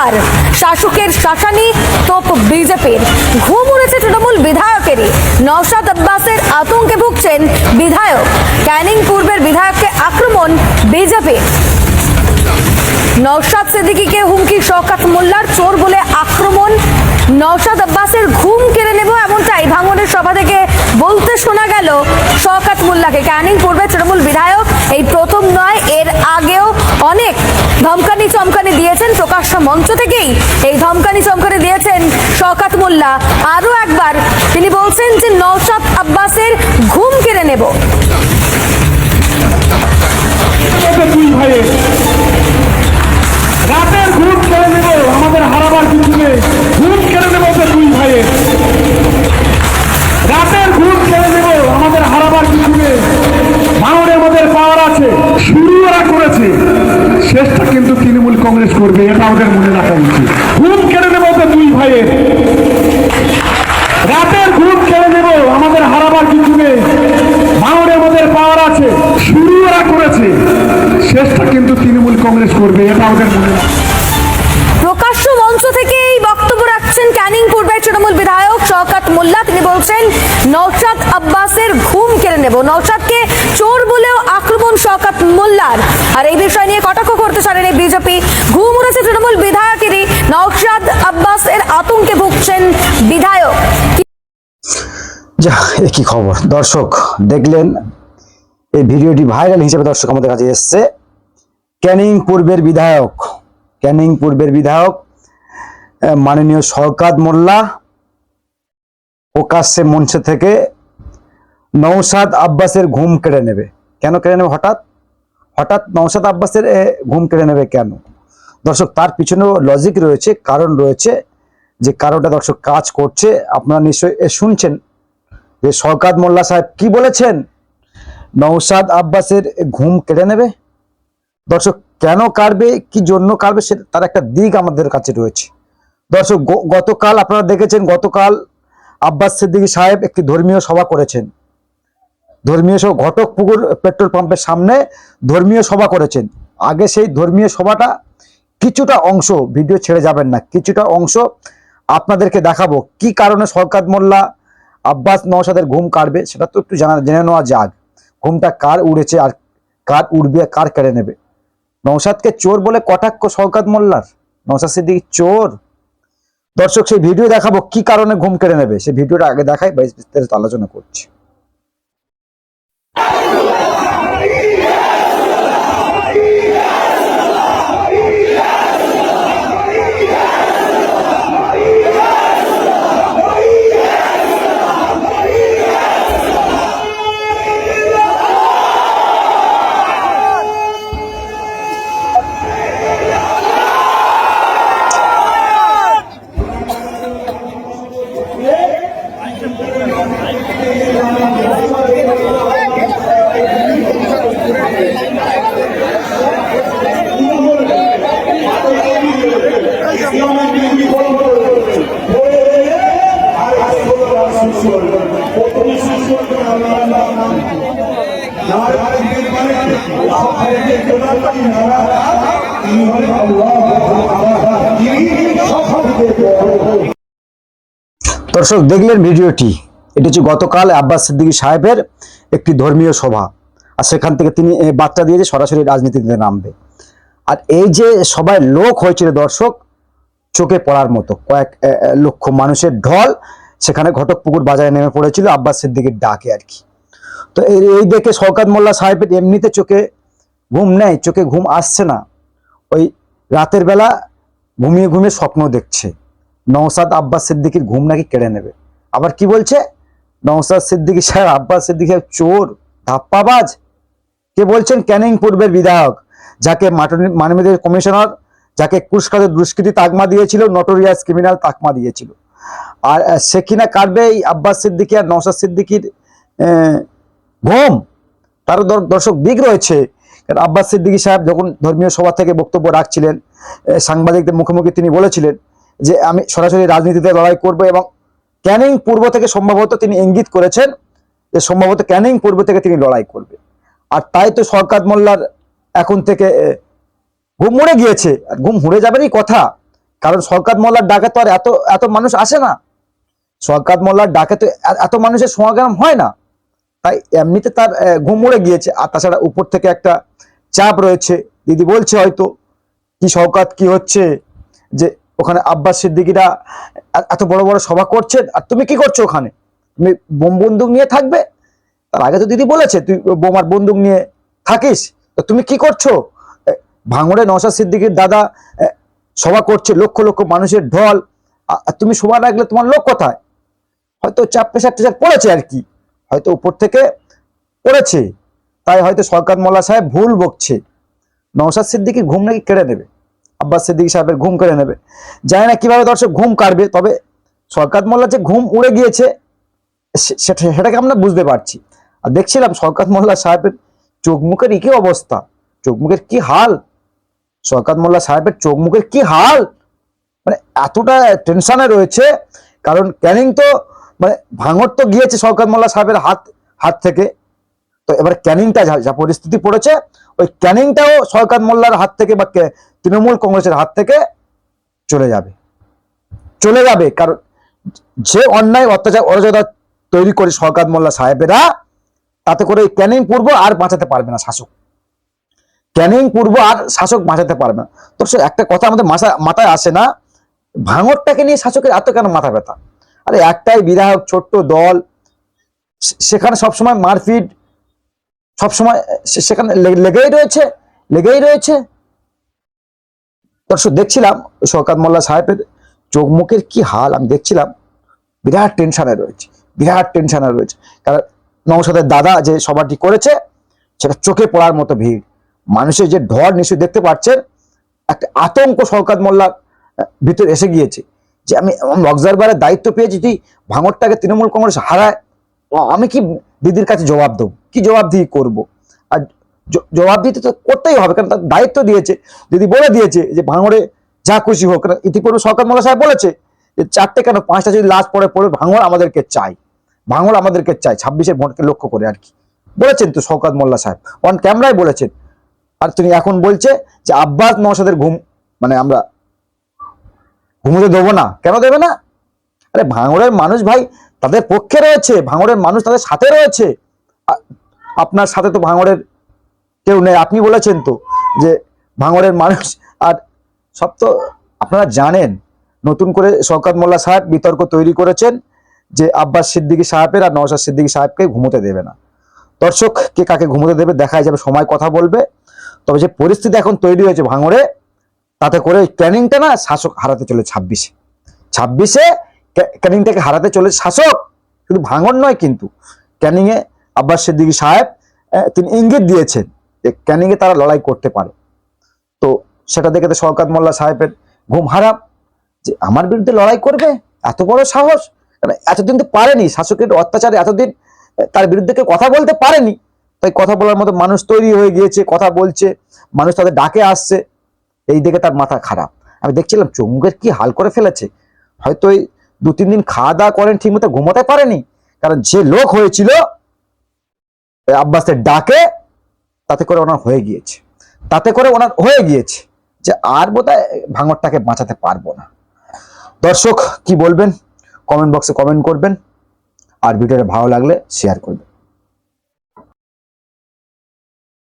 এবার শাসকের শাসানি তোপ বিজেপির। ঘুম উড়েছে তৃণমূল বিধায়কেরই। নওশাদ আব্বাসের আতঙ্কে ভুগছেন বিধায়ক। ক্যানিং পূর্বের বিধায়ককে আক্রমণ বিজেপির নওশাদ সিদ্দিকীকে হুমকি শওকাত মোল্লার চোর বলে আক্রমণ। নওশাদ আব্বাসের ঘুম কেড়ে নেব এমনটাই ভাঙনের সভা থেকে বলতে শোনা গেল শওকাত মোল্লাকে। ক্যানিং পূর্বে তৃণমূল বিধায়ক, এই প্রথম নয় ধমকানি চমকানি দিয়েছেন প্রকাশ্য মঞ্চ থেকেই। এই ধমকানি চমকানি দিয়েছেন শওকাত মোল্লা। আরও একবার তিনি বলছেন যে নওশাদ আব্বাসের ঘুম কেড়ে নেব। শেষটা কিন্তু তৃণমূল কংগ্রেস করবে, এটা আমাদের মনে রাখা উচিত। ঘুম কেড়ে নেব তো দুই ভাইয়ের। রাতের ঘুম কেড়ে নেব, আমাদের হারাবার কিছু নেই। ভাঙড়ে আমাদের পাওয়ার আছে, শুরু ওরা করেছে। শেষটা কিন্তু তৃণমূল কংগ্রেস করবে, এটা আমাদের মনে প্রকাশ্য মঞ্চ থেকে এই বক্তব্য রাখছেন ক্যানিং পূর্বের তৃণমূল বিধায়ক শওকাত মোল্লা। তিনি বলছেন, নওশাদ আব্বাসের ঘুম কেড়ে নেব। নওশাদকে চোর বলেও আক্রমণ শওকাত মোল্লার। আর এই বিষয় নিয়ে কটাক্ষ করতে এই বিজেপি। ঘুম উড়েছে তৃণমূল বিধায়কেরই। নওশাদ আব্বাসের আতঙ্কে ভুগছেন বিধায়ক। যা কি খবর? দর্শক, দেখলেন, এই ভিডিওটি ভাইরাল হিসেবে দর্শক আমাদের কাছে এসছে। ক্যানিং পূর্বের বিধায়ক, ক্যানিং পূর্বের বিধায়ক মাননীয় শওকাত মোল্লা প্রকাশ্যে মঞ্চ থেকে নৌসাদ আব্বাসের ঘুম কেড়ে নেবে। কেন কেড়ে নেবে হঠাৎ? হঠাৎ নৌসাদ আব্বাসের ঘুম কেড়ে নেবে কেন? দর্শক, তার পিছনেও লজিক রয়েছে, কারণ রয়েছে যে কারণটা দর্শক কাজ করছে। আপনারা নিশ্চয়ই শুনছেন যে শওকাত মোল্লা সাহেব কি বলেছেন? নৌসাদ আব্বাসের ঘুম কেড়ে নেবে? দর্শক, কেন কাটবে কি জন্য কাটবে সে তার একটা দিক আমাদের কাছে রয়েছে। দর্শক গতকাল আপনারা দেখেছেন, গতকাল আব্বাস সিদ্দিকী সাহেব একটি ধর্মীয় সভা করেছেন। ধর্মীয় সভা ঘটকপুকুর পেট্রোল পাম্পের সামনে ধর্মীয় সভা করেছেন। আগে সেই ধর্মীয় সভাটা কিছুটা অংশ, ভিডিও ছেড়ে যাবেন না, কিছুটা অংশ আপনাদেরকে দেখাবো। কি কারণে সরকার মোল্লা আব্বাস নওশাদের ঘুম কাটবে সেটা তো একটু জানা জেনে নেওয়া যাক। ঘুমটা কার উড়েছে আর কার উড়বে কার কেড়ে নেবে? নৌসাদকে চোর বলে কটাক্ষ শওকাত মোল্লার? নৌসাদ সিদ্দিক চোর? দর্শক, সেই ভিডিও দেখাবো কি কারণে ঘুম কেড়ে নেবে। সেই ভিডিওটা আগে দেখাই বেশ বিস্তারিত আলোচনা করছি। দর্শক, দেখলেন ভিডিওটি। এটি হচ্ছে গতকাল আব্বাস সিদ্দিকী সাহেবের একটি ধর্মীয় সভা। আর সেখান থেকে তিনি বার্তা দিয়েছে, সরাসরি রাজনীতিতে নামবে। আর এই যে সবাই লোক হয়েছিল দর্শক, চোখে পড়ার মতো, কয়েক লক্ষ মানুষের ঢল, সেখানে ঘটকপুকুর বাজারে নেমে পড়েছিল আব্বাস সিদ্দিকীর ডাকে আর কি। তো এই এই দেখে শওকাত মোল্লা সাহেবের এমনিতে চোখে ঘুম নেই চোখে ঘুম আসছে না। ওই রাতের বেলা ঘুমিয়ে ঘুমিয়ে স্বপ্ন দেখছে। নওসাদ আব্বাস সিদ্দিকির ঘুম নাকি কেড়ে নেবে। আবার কি বলছে? নওসাদ সিদ্দিকী সাহেব আব্বাস সিদ্দিকী চোর, ধাপ্পাবাজ। কে বলছেন? ক্যানিং পূর্বের বিধায়ক, যাকে মানবাধিকার কমিশনার, যাকে কুস্কাতে দুষ্কৃতি তাকমা দিয়েছিল, নটোরিয়াস ক্রিমিনাল তাকমা দিয়েছিল। আর সে কিনা কাটবে এই আব্বাস সিদ্দিকি আর নওসাদ সিদ্দিকির ঘুম? তারও দর- দর্শক দিক রয়েছে। আব্বাস সিদ্দিকী সাহেব যখন ধর্মীয় সভা থেকে বক্তব্য রাখছিলেন সাংবাদিকদের মুখোমুখি তিনি বলেছিলেন যে, আমি সরাসরি রাজনীতিতে লড়াই করব এবং ক্যানিং পূর্ব থেকে সম্ভবত তিনি ইঙ্গিত করেছেন যে, সম্ভবত ক্যানিং পূর্ব থেকে তিনি লড়াই করবে। আর তাই তো সরকার মোল্লার এখন থেকে ঘুম উড়ে গিয়েছে। আর ঘুম হুড়ে যাবেরই কথা, কারণ শওকাত মোল্লার ডাকে তো আর এত এত মানুষ আসে না। সরকার মোল্লার ডাকে তো এত মানুষের সমাগম হয় না। তাই এমনিতে তার ঘুম উড়ে গিয়েছে। আর তাছাড়া উপর থেকে একটা চাপ রয়েছে। দিদি বলছে হয়তো কি শওকাত, কি হচ্ছে? যে ওখানে আব্বাস সিদ্দিকিরা এত বড় বড় সভা করছেন, আর তুমি কি করছ ওখানে? তুমি বোম বন্দুক নিয়ে থাকবে? তার আগে তো দিদি বলেছে, তুই বোমার বন্দুক নিয়ে থাকিস, তো তুমি কি করছ? ভাঙড়ে নওশাদ সিদ্দিকির দাদা সভা করছে লক্ষ লক্ষ মানুষের ঢল আর তুমি সভা রাখলে তোমার লোক কোথায়? হয়তো চাপ প্রেশার টেশার পড়েছে আর কি। হয়তো উপর থেকে পড়েছে। তাই হয়তো সরকার মোল্লা সাহেব ভুল বকছে। নওশাদ সিদ্দিকি ঘুম নাকি কেড়ে নেবে? আব্বাস সিদ্দিকি সাহেবের ঘুম কেড়ে নেবে। জানি না কীভাবে দর্শক ঘুম কাটবে তবে সরকার মোল্লা যে ঘুম উড়ে গিয়েছে সেটা সেটাকে আমরা বুঝতে পারছি। আর দেখছিলাম শওকাত মোল্লা সাহেবের চোখ মুখের কি অবস্থা? চোখ মুখের কি হাল? শওকাত মোল্লা সাহেবের চোখ মুখের কি হাল? মানে এতটা টেনশনে রয়েছে, কারণ ক্যানিং তো মানে ভাঙর তো গিয়েছে শওকাত মোল্লা সাহেবের হাত হাত থেকে। তো এবার ক্যানিংটা যা পরিস্থিতি পড়েছে, ওই ক্যানিংটাও সরকার মোল্লার হাত থেকে বা তৃণমূল কংগ্রেসের হাত থেকে চলে যাবে। চলে যাবে, কারণ যে অন্যায় অত্যাচার অরাজকতা তৈরি করে সরকার মোল্লা সাহেবেরা, তাতে করে ক্যানিং পূর্ব আর বাঁচাতে পারবে না শাসক। ক্যানিং পূর্ব আর শাসক বাঁচাতে পারবে না। তো সে একটা কথা আমাদের মাথা মাথায় আসে না, ভাঙরটাকে নিয়ে শাসকের এত কেন মাথা ব্যথা? আরে একটাই বিধায়ক, ছোট্ট দল সেখানে সবসময় মারপিট সবসময় সেখানে লেগেই রয়েছে লেগেই রয়েছে। দর্শক, দেখছিলাম শওকাত মোল্লা সাহেবের চোখ মুখের কি হাল, আমি দেখছিলাম। বিরাট টেনশনে রয়েছে, বিরাট টেনশনে রয়েছে। কারণ নৌসাদের দাদা যে সভাটি করেছে, সেটা চোখে পড়ার মতো ভিড়। মানুষের যে ঢর নিশ্চয়ই দেখতে পাচ্ছেন, একটা আতঙ্ক শওকাত মোল্লার ভিতরে এসে গিয়েছে। যে আমি অবজারভারের দায়িত্ব পেয়েছি যদি ভাঙরটাকে তৃণমূল কংগ্রেস হারায়। আমি কি দিদির কাছে জবাব দেবো? কি জবাব দিয়ে করব? আর জবাব দিতে তো করতেই হবে, কারণ তার দায়িত্ব দিয়েছে। দিদি বলে দিয়েছে যে ভাঙরে যা খুশি হোক ইতিপূর্বে শওকাত মোল্লা সাহেব বলেছে যে চারটে কেন, পাঁচটা যদি লাশ পড়ে পড়ে, ভাঙড় আমাদেরকে চাই ভাঙড় আমাদেরকে চাই ছাব্বিশের ভোটকে লক্ষ্য করে আর কি। বলেছেন তো শওকাত মোল্লা সাহেব। অন ক্যামেরায় বলেছেন। আর তিনি এখন বলছে যে আব্বাস মহাসাদের ঘুম মানে আমরা ঘুমোতে দেবো না। কেন দেবে না? আরে ভাঙড়ের মানুষ ভাই তাদের পক্ষে রয়েছে, ভাঙড়ের মানুষ তাদের সাথে রয়েছে। আপনার সাথে তো ভাঙড়ের কেউ নেই, আপনি বলেছেন তো যে ভাঙড়ের মানুষ, আর সব তো আপনারা জানেন, নতুন করে শওকাত মোল্লা সাহেব বিতর্ক তৈরি করেছেন যে আব্বাস সিদ্দিকী সাহেবের আর নওশাদ সিদ্দিকী সাহেবকে ঘুমোতে দেবে না। দর্শক, কে কাকে ঘুমোতে দেবে দেখাই যাবে, সময় কথা বলবে। তবে যে পরিস্থিতি এখন তৈরি হয়েছে ভাঙড়ে, তাতে করে ক্যানিংটা না শাসক হারাতে চলে ছাব্বিশে। ছাব্বিশে ক্যানিংটাকে হারাতে চলে শাসক শুধু ভাঙন নয় কিন্তু। ক্যানিংয়ে আব্বাস সিদ্দিকী সাহেব তিনি ইঙ্গিত দিয়েছেন যে ক্যানিংয়ে তারা লড়াই করতে পারে। তো সেটা দেখে তো শওকাত মোল্লা সাহেবের ঘুম হারাম, যে আমার বিরুদ্ধে লড়াই করবে? এত বড় সাহস? এতদিন তো পারেনি, শাসকের অত্যাচারে এতদিন তার বিরুদ্ধে কেউ কথা বলতে পারেনি। তাই কথা বলার মতো মানুষ তৈরি হয়ে গিয়েছে, কথা বলছে, মানুষ তাদের ডাকে আসছে, এই দেখে তার মাথা খারাপ। আমি দেখছিলাম চমুকের কি হাল করে ফেলেছে। হয়তো ওই দু, তিন দিন খাওয়া দাওয়া করেন ঠিক মতো ঘুমোতে পারেনি। কারণ যে লোক হয়েছিল আব্বাসের ডাকে তাতে করে ওনার হয়ে গিয়েছে। তাতে করে ওনার হয়ে গিয়েছে যে আর বোধহয় ভাঙরটাকে বাঁচাতে পারব না। দর্শক, কি বলবেন? কমেন্ট বক্সে কমেন্ট করবেন। আর ভিডিওটা ভালো লাগলে শেয়ার করবেন।